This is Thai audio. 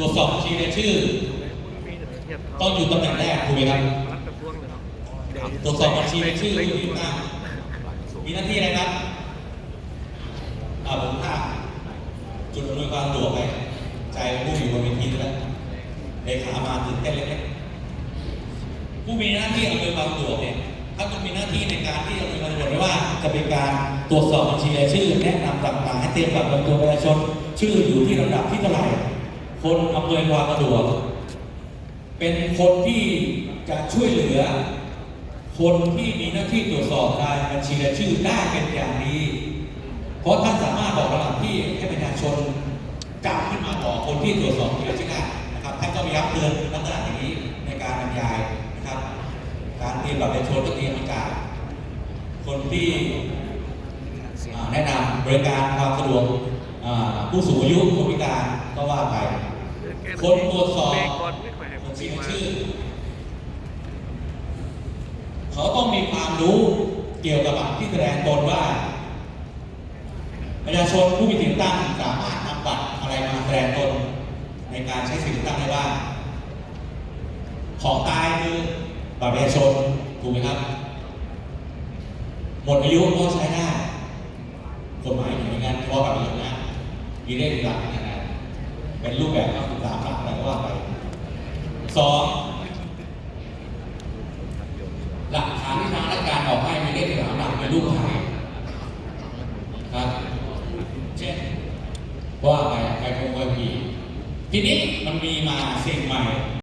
ตรวจสอบบัญชีรายชื่อ ต้องอยู่ตำแหน่งแรกถูกไหมครับรัฐกระทรวงเลยเนาตรวจสอบบัญชีรายชื่ออยู่หน้ามีหน้าที่อะไรครับอ่าผมถามจุดอำนวยความสะดวกไปใจผู้อยู่บนเวทีด้วยเลขามาตื่นเต้นเล็กๆผู้มีหน้าที่อำนวยความสะดวกเนี่ยถ้าจะมีหน้าที่ในการที่อำนวยความสะดวกไม่ว่า จะเป็นการตรวจสอบบัญชีรายชื่อ แนะนำต่างๆให้เตรียมกับลำตัวประชาชนชื่ออยู่ที่ลำดับที่เท่าไหร่ คนอำนวยความสะดวก เป็นคนที่จะช่วยเหลือ คนที่มีหน้าที่ตรวจสอบการบัญชีรายชื่อได้เป็นอย่างดี เพราะท่านสามารถบอกระดับที่ให้ประชาชนจับขึ้นมาบอกคนที่ตรวจสอบรายชื่อได้นะครับท่านก็มีรับเตือนลักษณะอย่างนี้ในการบรรยายนะครับ การเตรียมบัตรประชาชนก็เตรียมประกาศคนที่แนะนำบริการความสะดวกผู้สูงอายุคนพิการก็ว่าไป คนตรวจสอบเบรกก่อนไม่ค่อยให้ผบัมญชีมีรายมาชื่อ เขาต้องมีความรู้เกี่ยวกับบัตรที่แสดงตนว่า ประชาชนผู้มีสิทธิ์ตั้งสามารถนำบัตรอะไรมาแสดงตน ในการใช้สิทธิ์ตั้งได้บ้างของตายคือบัตรประชาชนถูกไหมครับ หมดอายุก็ใช้ได้กฎหมายอย่างนั้นเฉพาะบัตรประชาชนนะมีเลขหลักอย่างนั้น เป็นรูปแบบของสามหลักอะไรก็ว่าไปสองหลักฐานที่ทางราชการออกให้มีเลขสามหลักเป็นรูปถ่ายครับ เช่นว่าไปไปคงไปผีทีนี้มันมีมาสิ่งใหม่